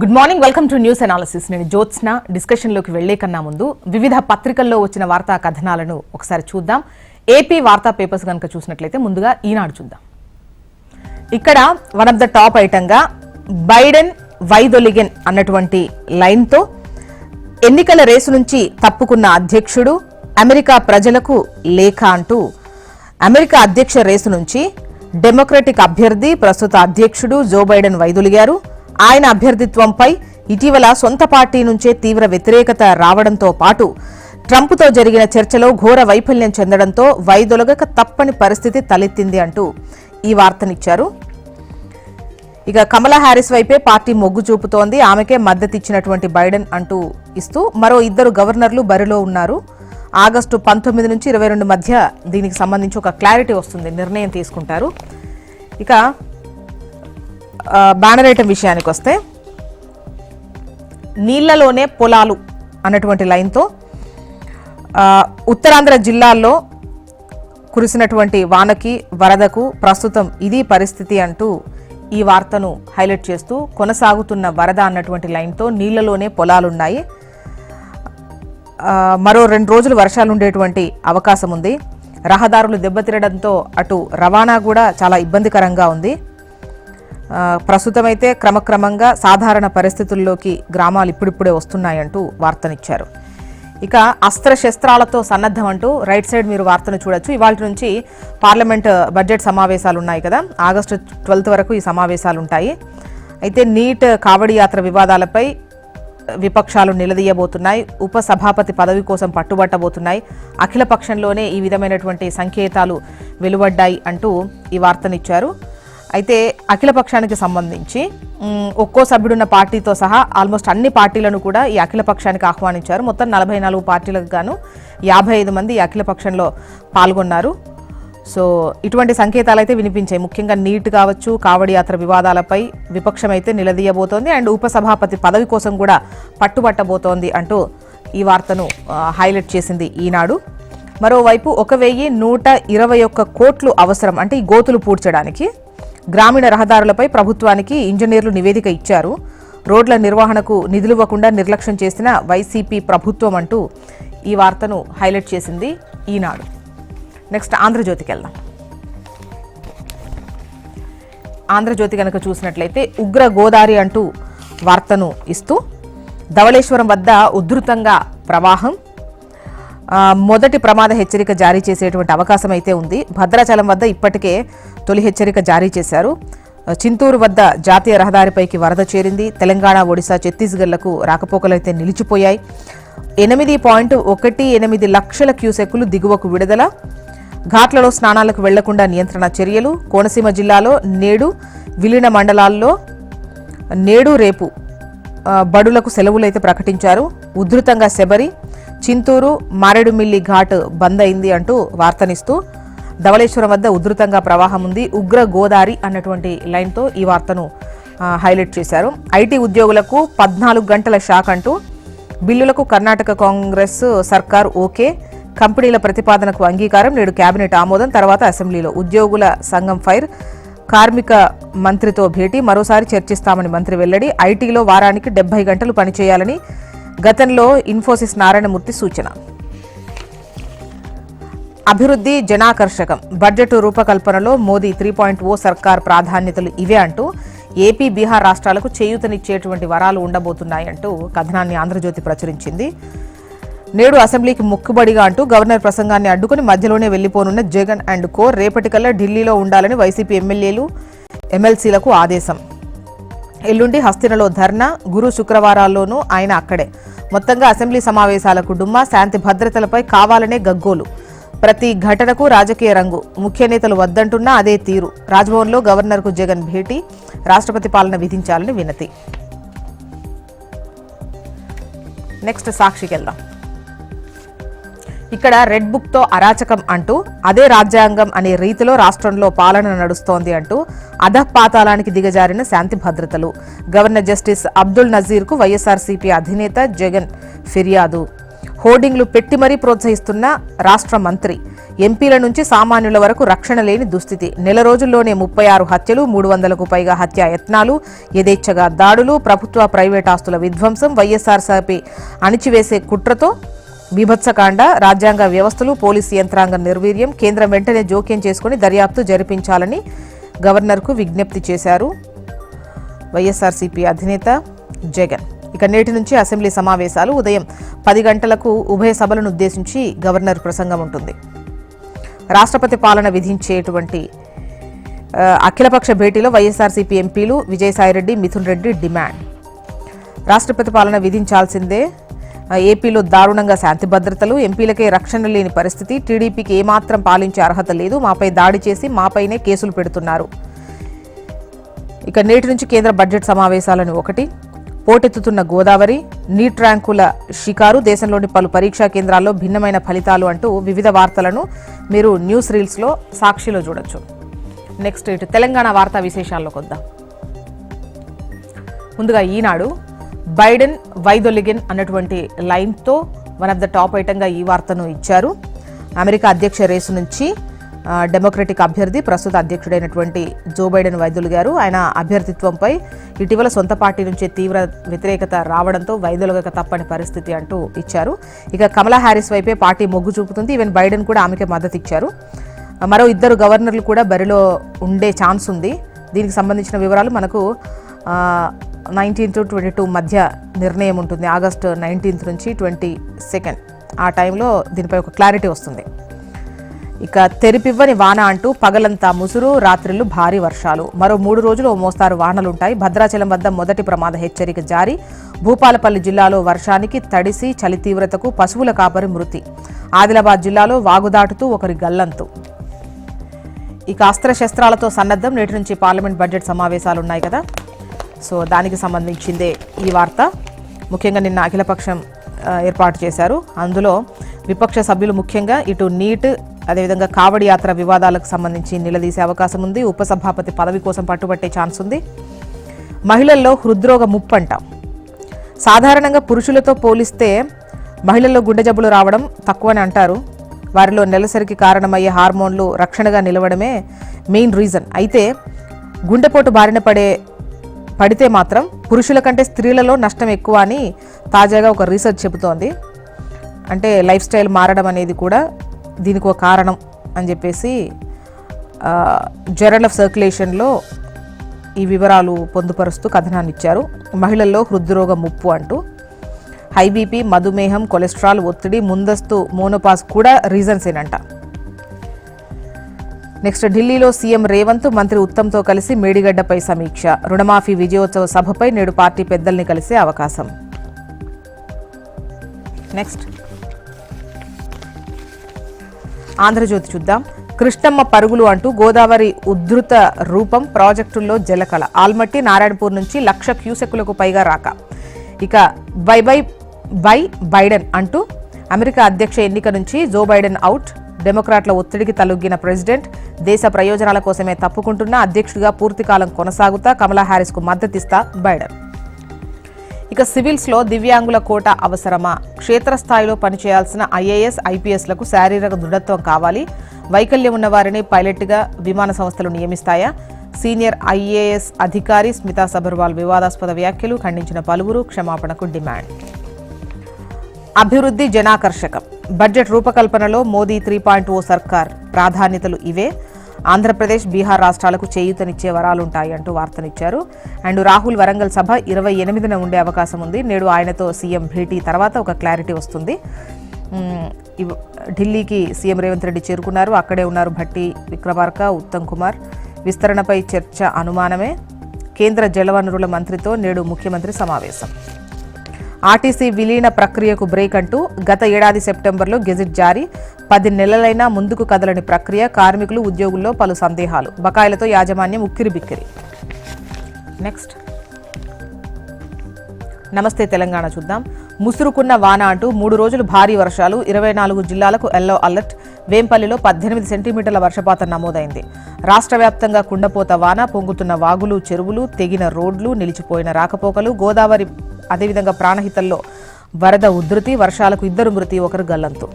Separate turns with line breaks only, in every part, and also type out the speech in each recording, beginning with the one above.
Good morning welcome to news analysis నేను జ్యోత్స్న. డిస్కషన్లోకి వెళ్ళే కన్నా ముందు వివిధ పత్రికల్లో వచ్చిన వార్తా కథనాలను ఒకసారి చూద్దాం. ఏపీ వార్తా పేపర్స్ కనుక చూసినట్లయితే ముందుగా ఈనాడు చూద్దాం. ఇక్కడ వన్ ఆఫ్ ద టాప్ ఐటంగా బైడెన్ వైదొలిగెన్ అన్నటువంటి లైన్తో ఎన్నికల రేసు నుంచి తప్పుకున్న అధ్యక్షుడు అమెరికా ప్రజలకు లేఖ అంటూ అమెరికా అధ్యక్ష రేసు నుంచి డెమోక్రటిక్ అభ్యర్థి ప్రస్తుత అధ్యక్షుడు జో బైడెన్ వైదొలిగారు. ఆయన అభ్యర్థిత్వంపై ఇటీవల సొంత పార్టీ నుంచే తీవ్ర వ్యతిరేకత రావడంతో పాటు ట్రంప్తో జరిగిన చర్చలో ఘోర వైఫల్యం చెందడంతో వైదొలగక తప్పని పరిస్థితి తలెత్తింది అంటూ ఈ వార్తనిచ్చారు. ఇక కమలా హ్యారిస్ వైపే పార్టీ మొగ్గు చూపుతోంది. ఆమెకే మద్దతిచ్చినటువంటి బైడెన్ అంటూ ఇస్తూ మరో ఇద్దరు గవర్నర్లు బరిలో ఉన్నారు. ఆగస్టు పంతొమ్మిది నుంచి ఇరవై రెండు మధ్య దీనికి సంబంధించి ఒక క్లారిటీ వస్తుంది. నిర్ణయం తీసుకుంటారు. ఇక బ్యానర్ ఐటమ్ విషయానికి వస్తే నీళ్ళలోనే పొలాలు అన్నటువంటి లైన్తో ఉత్తరాంధ్ర జిల్లాల్లో కురిసినటువంటి వానకి వరదకు ప్రస్తుతం ఇది పరిస్థితి అంటూ ఈ వార్తను హైలైట్ చేస్తూ కొనసాగుతున్న వరద అన్నటువంటి లైన్తో నీళ్ళలోనే పొలాలున్నాయి. మరో రెండు రోజులు వర్షాలు ఉండేటువంటి అవకాశం ఉంది. రహదారులు దెబ్బతిరడంతో అటు రవాణా కూడా చాలా ఇబ్బందికరంగా ఉంది. ప్రస్తుతమైతే క్రమక్రమంగా సాధారణ పరిస్థితుల్లోకి గ్రామాలు ఇప్పుడిప్పుడే వస్తున్నాయంటూ వార్తనిచ్చారు. ఇక అస్త్రశస్త్రాలతో సన్నద్ధం అంటూ రైట్ సైడ్ మీరు వార్తను చూడొచ్చు. ఇవాళ నుంచి పార్లమెంట్ బడ్జెట్ సమావేశాలు ఉన్నాయి కదా. ఆగస్టు ట్వెల్త్ వరకు ఈ సమావేశాలు ఉంటాయి అయితే నీట్ కావడి యాత్ర వివాదాలపై విపక్షాలు నిలదీయబోతున్నాయి. ఉప సభాపతి పదవి కోసం పట్టుబట్టబోతున్నాయి. అఖిల పక్షంలోనే ఈ విధమైనటువంటి సంకేతాలు వెలువడ్డాయి అంటూ ఈ వార్తనిచ్చారు. అయితే అఖిలపక్షానికి సంబంధించి ఒక్కో సభ్యుడున్న పార్టీతో సహా ఆల్మోస్ట్ అన్ని పార్టీలను కూడా ఈ అఖిలపక్షానికి ఆహ్వానించారు. మొత్తం నలభై నాలుగు పార్టీలకు గాను యాభై ఐదు మంది ఈ అఖిలపక్షంలో పాల్గొన్నారు. సో ఇటువంటి సంకేతాలు అయితే వినిపించాయి. ముఖ్యంగా నీట్ కావచ్చు కావడి యాత్ర వివాదాలపై విపక్షం అయితే నిలదీయబోతోంది అండ్ ఉపసభాపతి పదవి కోసం కూడా పట్టుబట్టబోతోంది అంటూ ఈ వార్తను హైలైట్ చేసింది ఈనాడు. మరోవైపు ఒక వెయ్యి నూట ఇరవై ఒక్క కోట్లు అవసరం అంటే ఈ గోతులు పూడ్చడానికి గ్రామీణ రహదారులపై ప్రభుత్వానికి ఇంజనీర్లు నివేదిక ఇచ్చారు. రోడ్ల నిర్వహణకు నిధులివ్వకుండా నిర్లక్ష్యం చేసిన వైసీపీ ప్రభుత్వం అంటూ ఈ వార్తను హైలైట్ చేసింది ఈనాడు. నెక్స్ట్ ఆంధ్రజ్యోతికి వెళ్దాం. ఆంధ్రజ్యోతి కనుక చూసినట్లయితే ఉగ్ర గోదారి అంటూ వార్తను ఇస్తూ ధవళేశ్వరం వద్ద ఉధృతంగా ప్రవాహం మొదటి ప్రమాద హెచ్చరిక జారీ చేసేటువంటి అవకాశం అయితే ఉంది. భద్రాచలం వద్ద ఇప్పటికే తొలి హెచ్చరిక జారీ చేశారు. చింతూరు వద్ద జాతీయ రహదారిపైకి వరద చేరింది. తెలంగాణ ఒడిశా ఛత్తీస్గఢ్లకు రాకపోకలైతే నిలిచిపోయాయి. ఎనిమిది పాయింట్ ఒకటి ఎనిమిది లక్షల క్యూసెక్కులు దిగువకు విడుదల. ఘాట్లలో స్నానాలకు వెళ్ళకుండా నియంత్రణ చర్యలు. కోనసీమ జిల్లాలో నేడు విలీన మండలాల్లో నేడు రేపు బడులకు సెలవులైతే ప్రకటించారు. ఉధృతంగా శబరి చింతూరు మారేడుమిల్లి ఘాట్ బంద్ అయింది అంటూ వార్తనిస్తూ ధవళేశ్వరం వద్ద ఉధృతంగా ప్రవాహం ఉంది ఉగ్ర గోదారి అన్నటువంటి లైన్తో ఈ వార్తను హైలైట్ చేశారు. ఐటీ ఉద్యోగులకు పద్నాలుగు గంటల షాక్ అంటూ బిల్లులకు కర్ణాటక కాంగ్రెస్ సర్కార్ ఓకే కంపెనీల ప్రతిపాదనకు అంగీకారం నేడు కేబినెట్ ఆమోదం తర్వాత అసెంబ్లీలో ఉద్యోగుల సంఘం ఫైర్ కార్మిక మంత్రితో భేటీ మరోసారి చర్చిస్తామని మంత్రి వెల్లడి ఐటీలో వారానికి డెబ్బై గంటలు పనిచేయాలని గతంలో ఇన్ఫోసిస్ నారాయణమూర్తి సూచన. అభివృద్ధి జనాకర్షకం. బడ్జెట్ రూపకల్పనలో మోదీ త్రీ పాయింట్ ఓ సర్కార్ ప్రాధాన్యతలు ఇవే అంటూ ఏపీ బీహార్ రాష్ట్రాలకు చేయూతనిచ్చేటువంటి వరాలు ఉండబోతున్నాయంటూ కథనాన్ని ఆంధ్రజ్యోతి ప్రచురించింది. నేడు అసెంబ్లీకి మొక్కుబడిగా అంటూ గవర్నర్ ప్రసంగాన్ని అడ్డుకుని మధ్యలోనే వెళ్ళిపోనున్న జగన్ అండ్ కో రేపటికల్లా ఢిల్లీలో ఉండాలని వైసీపీ ఎమ్మెల్యేలు ఎమ్మెల్సీలకు ఆదేశం. ఎల్లుండి హస్తినలో ధర్నా గురు శుక్రవారాల్లోనూ ఆయన అక్కడే. మొత్తంగా అసెంబ్లీ సమావేశాలకు డుమ్మా శాంతి భద్రతలపై కావాలనే గగ్గోలు. ప్రతి ఘటనకు రాజకీయ రంగు. ముఖ్య నేతలు వద్దంటున్నా అదే తీరు. రాజ్భవన్లో గవర్నర్కు జగన్ భేటీ రాష్ట్రపతి పాలన విధించాలని వినతి. నెక్స్ట్ సాక్షికి వెళ్దాం ఇక్కడ రెడ్ బుక్తో అరాచకం అంటూ అదే రాజ్యాంగం అనే రీతిలో రాష్ట్రంలో పాలన నడుస్తోంది అంటూ అధపాతాళానికి దిగజారిన శాంతి భద్రతలు. గవర్నర్ జస్టిస్ అబ్దుల్ నజీర్కు వైఎస్ఆర్సీపీ అధినేత జగన్ ఫిర్యాదు. హోర్డింగ్లు పెట్టి మరీ ప్రోత్సహిస్తున్న రాష్ట్ర మంత్రి ఎంపీల నుంచి సామాన్యుల వరకు రక్షణ లేని దుస్థితి. నెల రోజుల్లోనే ముప్పై ఆరు హత్యలు మూడు వందలకు పైగా హత్యా యత్నాలు యథేచ్ఛగా దాడులు ప్రభుత్వ ప్రైవేట్ ఆస్తుల విధ్వంసం వైఎస్ఆర్సీపీ అణిచివేసే కుట్రతో బీభత్సకాండ రాజ్యాంగ వ్యవస్థలు పోలీసు యంత్రాంగం నిర్వీర్యం కేంద్రం వెంటనే జోక్యం చేసుకుని దర్యాప్తు జరిపించాలని గవర్నర్కు విజ్ఞప్తి చేశారు వైఎస్ఆర్సీపీ అధినేత జగన్. ఇక నేటి నుంచి అసెంబ్లీ సమావేశాలు ఉదయం పది గంటలకు ఉభయ సభలను ఉద్దేశించి గవర్నర్ ప్రసంగం ఉంటుంది. రాష్ట్రపతి పాలన విధించేటువంటి అఖిలపక్ష భేటీలో వైఎస్ఆర్సీపీ ఎంపీలు విజయసాయిరెడ్డి మిథున్ రెడ్డి డిమాండ్. రాష్ట్రపతి పాలన విధించాల్సిందే ఏపీలో దారుణంగా శాంతి భద్రతలు ఎంపీలకే రక్షణ లేని పరిస్థితి టీడీపీకి ఏమాత్రం పాలించే అర్హత లేదు మాపై దాడి చేసి మాపైనే కేసులు పెడుతున్నారు. ఇక నేటి నుంచి కేంద్ర బడ్జెట్ సమావేశాలను ఒకటి పోటెత్తుతున్న గోదావరి నీట్ ర్యాంకుల షికారు దేశంలోని పలు పరీక్షా కేంద్రాల్లో భిన్నమైన ఫలితాలు అంటూ వివిధ వార్తలను మీరు న్యూస్ రీల్స్లో సాక్షిలో చూడొచ్చు. నెక్స్ట్ ఇటు తెలంగాణ వార్తా విశేషాల్లోకి వద్దాం ముందుగా ఈనాడు బైడెన్ వైదొలిగిన్ అన్నటువంటి లైన్తో వన్ ఆఫ్ ద టాప్ ఐటంగా ఈ వార్తను ఇచ్చారు. అమెరికా అధ్యక్ష రేసు నుంచి డెమోక్రటిక్ అభ్యర్థి ప్రస్తుత అధ్యక్షుడైనటువంటి జో బైడెన్ వైదొలిగారు. గారు ఆయన అభ్యర్థిత్వంపై ఇటీవల సొంత పార్టీ నుంచి తీవ్ర వ్యతిరేకత రావడంతో వైదొలగక తప్పని పరిస్థితి అంటూ ఇచ్చారు. ఇక కమలా హ్యారిస్ వైపే పార్టీ మొగ్గు చూపుతుంది. ఈవెన్ బైడెన్ కూడా ఆమెకే మద్దతు ఇచ్చారు మరో ఇద్దరు గవర్నర్లు కూడా బరిలో ఉండే ఛాన్స్ ఉంది. దీనికి సంబంధించిన వివరాలు మనకు నైన్టీన్ టు ట్వంటీ టూ మధ్య నిర్ణయం ఉంటుంది. ఆగస్టు నైన్టీన్త్ నుంచి ట్వంటీ సెకండ్. ఆ టైంలో దీనిపై ఒక క్లారిటీ వస్తుంది. ఇక తెరిపివ్వని వాన అంటూ పగలంతా ముసురు రాత్రిళ్ళు భారీ వర్షాలు. మరో మూడు రోజులు మోస్తారు వానలుంటాయి. భద్రాచలం వద్ద మొదటి ప్రమాద హెచ్చరిక జారీ. భూపాలపల్లి జిల్లాలో వర్షానికి తడిసి చలి తీవ్రతకు పశువుల కాపరి మృతి. ఆదిలాబాద్ జిల్లాలో వాగుదాటుతూ ఒకరి గల్లంతు. ఇక అస్త్రశస్త్రాలతో సన్నద్ధం. నేటి నుంచి పార్లమెంట్ బడ్జెట్ సమావేశాలు ఉన్నాయి కదా. సో దానికి సంబంధించిందే ఈ వార్త. ముఖ్యంగా నిన్న అఖిలపక్షం ఏర్పాటు చేశారు. అందులో విపక్ష సభ్యులు ముఖ్యంగా ఇటు నీట్ అదేవిధంగా కావడి యాత్ర వివాదాలకు సంబంధించి నిలదీసే అవకాశం ఉంది. ఉపసభాపతి పదవి కోసం పట్టుబట్టే ఛాన్స్ ఉంది. మహిళల్లో హృద్రోగ ముప్పంట. సాధారణంగా పురుషులతో పోలిస్తే మహిళల్లో గుండె జబ్బులు రావడం తక్కువని అంటారు. వారిలో నెలసరికి కారణమయ్యే హార్మోన్లు రక్షణగా నిలవడమే మెయిన్ రీజన్. అయితే గుండెపోటు బారిన పడే పడితే మాత్రం పురుషుల కంటే స్త్రీలలో నష్టం ఎక్కువ అని తాజాగా ఒక రీసెర్చ్ చెబుతోంది. అంటే లైఫ్ స్టైల్ మారడం అనేది కూడా దీనికి ఒక కారణం అని చెప్పేసి జర్నల్ ఆఫ్ సర్క్యులేషన్లో ఈ వివరాలు పొందుపరుస్తూ కథనాన్ని ఇచ్చారు. మహిళల్లో హృద్రోగ ముప్పు అంటూ. హై బీపీ మధుమేహం కొలెస్ట్రాల్ ఒత్తిడి ముందస్తు మోనోపాస్ కూడా రీజన్స్ ఏనంట నెక్స్ట్ ఢిల్లీలో సీఎం రేవంత్ మంత్రి ఉత్తమ్తో కలిసి మేడిగడ్డపై సమీక్ష. రుణమాఫీ విజయోత్సవ సభపై నేడు పార్టీ పెద్దల్ని కలిసే అవకాశం. నెక్స్ట్. ఆంధ్రజ్యోతి చూద్దాం. కృష్ణమ్మ పరుగులు అంటూ గోదావరి ఉద్ధృత రూపం ప్రాజెక్టుల్లో జలకళ ఆల్మట్టి నారాయణపూర్ నుంచి లక్ష క్యూసెక్కులకు పైగా రాక. ఇక బై బై బై బైడెన్ అంటూ అమెరికా అధ్యక్ష ఎన్నిక నుంచి జో బైడెన్ అవుట్. డెమోక్రాట్ల ఒత్తిడికి తలొగ్గిన ప్రెసిడెంట్ దేశ ప్రయోజనాల కోసమే తప్పుకుంటున్నా అధ్యక్షుడిగా పూర్తికాలం కొనసాగుతా కమలా హ్యారిస్కు మద్దతిస్తా బైడెన్. ఇక సివిల్స్లో దివ్యాంగుల కోట అవసరమా? క్షేత్రస్థాయిలో పనిచేయాల్సిన ఐఏఎస్ ఐపీఎస్లకు శారీరక దృఢత్వం కావాలి. వైకల్యం ఉన్న వారిని పైలట్గా విమాన సంస్థలు నియమిస్తాయా? సీనియర్ ఐఏఎస్ అధికారి స్మితా సబర్వాల్ వివాదాస్పద వ్యాఖ్యలు ఖండించిన పలువురు క్షమాపణకు డిమాండ్. అభివృద్ధి జనాకర్షకం. బడ్జెట్ రూపకల్పనలో మోదీ త్రీ పాయింట్ ఓ సర్కార్ ప్రాధాన్యతలు ఇవే. ఆంధ్రప్రదేశ్ బీహార్ రాష్ట్రాలకు చేయూతనిచ్చే వరాలుంటాయి అంటూ వార్తనిచ్చారు. అండ్ రాహుల్ వరంగల్ సభ ఇరవై ఎనిమిదిన ఉండే అవకాశం ఉంది. నేడు ఆయనతో సీఎం భేటీ తర్వాత ఒక క్లారిటీ వస్తుంది. ఢిల్లీకి సీఎం రేవంత్ రెడ్డి చేరుకున్నారు. అక్కడే ఉన్నారు భట్టి విక్రమార్క ఉత్తమ్ కుమార్. విస్తరణపై చర్చ అనుమానమే. కేంద్ర జలవనరుల మంత్రితో నేడు ముఖ్యమంత్రి సమావేశం. ఆర్టీసీ విలీన ప్రక్రియకు బ్రేక్ అంటూ గత ఏడాది సెప్టెంబర్లో గెజిట్ జారీ. పది నెలలైనా ముందుకు కదలని ప్రక్రియ కార్మికులు ఉద్యోగుల్లో పలు సందేహాలు. బకాయిలతో యాజమాన్యం ఉక్కిరి బిక్కిరి. నెక్స్ట్. నమస్తే తెలంగాణ చూద్దాం. ముసురుకున్న వాన అంటూ మూడు రోజులు భారీ వర్షాలు ఇరవై నాలుగు జిల్లాలకు ఎల్లో అలర్ట్. వేంపల్లిలో పద్దెనిమిది సెంటీమీటర్ల వర్షపాతం నమోదైంది. రాష్ట్ర వ్యాప్తంగా కుండపోత వాన పొంగుతున్న వాగులు చెరువులు తెగిన రోడ్లు నిలిచిపోయిన రాకపోకలు గోదావరి అదేవిధంగా ప్రాణహితల్లో వరద ఉధృతి వర్షాలకు ఇద్దరు మృతి ఒకరు గల్లంతు.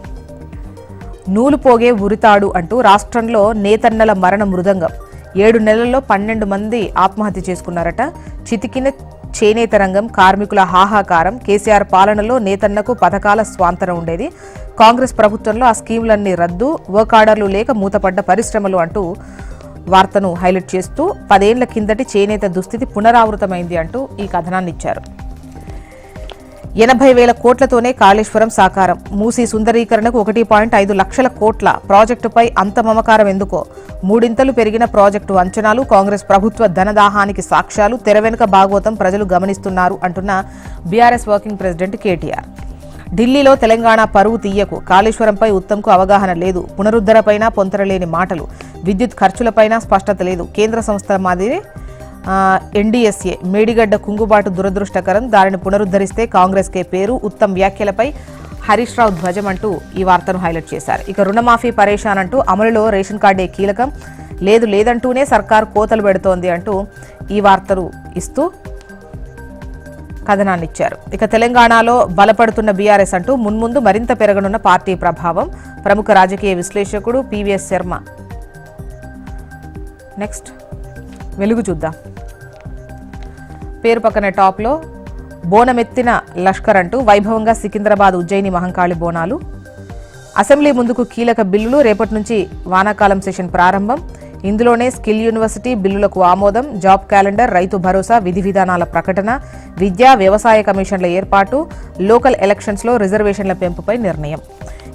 నూలు పోగే ఉరితాడు అంటూ రాష్ట్రంలో నేతన్నల మరణ మృదంగం. ఏడు నెలల్లో పన్నెండు మంది ఆత్మహత్య చేసుకున్నారట. చితికిన చేనేత రంగం కార్మికుల హాహాకారం. కేసీఆర్ పాలనలో నేతన్నకు పథకాల స్వాంతరం ఉండేది. కాంగ్రెస్ ప్రభుత్వంలో ఆ స్కీములన్నీ రద్దు వర్క్ ఆర్డర్లు లేక మూతపడ్డ పరిశ్రమలు అంటూ వార్తను హైలైట్ చేస్తూ పదేళ్ళ కిందటి చేనేత దుస్థితి పునరావృతమైంది అంటూ ఈ కథనాన్ని ఇచ్చారు ఎనభై వేల కోట్లతోనే కాళేశ్వరం సాకారం. మూసీ సుందరీకరణకు ఒకటి పాయింట్ ఐదు లక్షల కోట్ల ప్రాజెక్టుపై అంత మమకారం ఎందుకో? మూడింతలు పెరిగిన ప్రాజెక్టు అంచనాలు కాంగ్రెస్ ప్రభుత్వ ధనదాహానికి సాక్ష్యాలు తెర వెనుక భాగవతం ప్రజలు గమనిస్తున్నారు అంటున్న బీఆర్ఎస్ వర్కింగ్ ప్రెసిడెంట్ కేటీఆర్. ఢిల్లీలో తెలంగాణ పరువు తీయకు కాళేశ్వరంపై ఉత్తమ్కు అవగాహన లేదు పునరుద్ధరపైన పొంతరలేని మాటలు విద్యుత్ ఖర్చులపైన స్పష్టత లేదు. కేంద్ర సంస్థల మాదిరి ఎన్డీఎస్ఏ మేడిగడ్డ కుంగుబాటు దురదృష్టకరం. దానిని పునరుద్ధరిస్తే కాంగ్రెస్కే పేరు. ఉత్తమ్ వ్యాఖ్యలపై హరీష్ రావు ధ్వజం అంటూ ఈ వార్తను హైలైట్ చేశారు. ఇక రుణమాఫీ పరేషాన్ అంటూ అమలులో రేషన్ కార్డే కీలకం. లేదు లేదంటూనే సర్కార్ కోతలు పెడుతోంది అంటూ ఈ వార్తలు ఇస్తూ కథనాన్ని ఇచ్చారు ఇక తెలంగాణలో బలపడుతున్న బీఆర్ఎస్ అంటూ మున్ముందు మరింత పెరగనున్న పార్టీ ప్రభావం. ప్రముఖ రాజకీయ విశ్లేషకుడు పివిఎస్ శర్మ. నెక్స్ట్ వెలుగు చూద్దాం. పేరు పక్కన టాప్లో బోనమెత్తిన లష్కర్ అంటూ వైభవంగా సికింద్రాబాద్ ఉజ్జయిని మహంకాళి బోనాలు. అసెంబ్లీ ముందుకు కీలక బిల్లులు రేపటి నుంచి వానాకాలం సెషన్ ప్రారంభం. ఇందులోనే స్కిల్ యూనివర్సిటీ బిల్లులకు ఆమోదం జాబ్ క్యాలెండర్ రైతు భరోసా విధి విధానాల ప్రకటన విద్యా వ్యవసాయ కమిషన్ల ఏర్పాటు లోకల్ ఎలక్షన్స్లో రిజర్వేషన్ల పెంపుపై నిర్ణయం.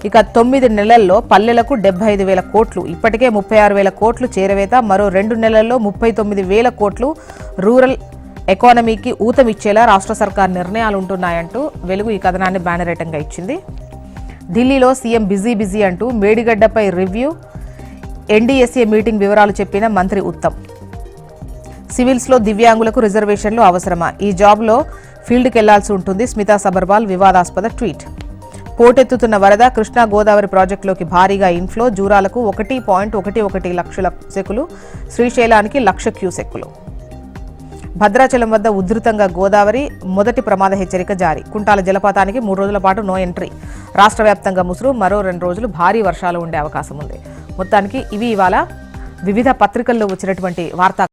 ఇక తొమ్మిది నెలల్లో పల్లెలకు డెబ్బై ఐదు వేల కోట్లు ఇప్పటికే ముప్పై ఆరు వేల కోట్లు చేరవేత మరో రెండు నెలల్లో ముప్పై తొమ్మిది వేల కోట్లు రూరల్ ఎకానమీకి ఊతమిచ్చేలా రాష్ట్ర సర్కార్ నిర్ణయాలు ఉంటున్నాయంటూ వెలుగు ఈ కథనాన్ని బ్యానరేటంగా ఇచ్చింది. ఢిల్లీలో సీఎం బిజీ బిజీ అంటూ మేడిగడ్డపై రివ్యూ ఎన్డీఎస్ఏ మీటింగ్ వివరాలు చెప్పిన మంత్రి ఉత్తమ్. సివిల్స్లో దివ్యాంగులకు రిజర్వేషన్లు అవసరమా? ఈ జాబ్లో ఫీల్డ్కి వెళ్ళాల్సి ఉంటుంది స్మితా సబర్వాల్ వివాదాస్పద ట్వీట్. పోటెత్తుతున్న వరద కృష్ణా గోదావరి ప్రాజెక్టులోకి భారీగా ఇన్ఫ్లో జూరాలకు ఒకటి పాయింట్ ఒకటి ఒకటి లక్షల సెకులు శ్రీశైలానికి లక్ష క్యూసెక్కులు. భద్రాచలం వద్ద ఉధృతంగా గోదావరి మొదటి ప్రమాద హెచ్చరిక జారీ. కుంటాల జలపాతానికి మూడు రోజుల పాటు నో ఎంట్రీ రాష్ట్ర వ్యాప్తంగా ముసురు మరో రెండు రోజులు భారీ వర్షాలు ఉండే అవకాశం ఉంది. మొత్తానికి ఇవి ఇవాళ వివిధ పత్రికల్లో వచ్చినటువంటి వార్తా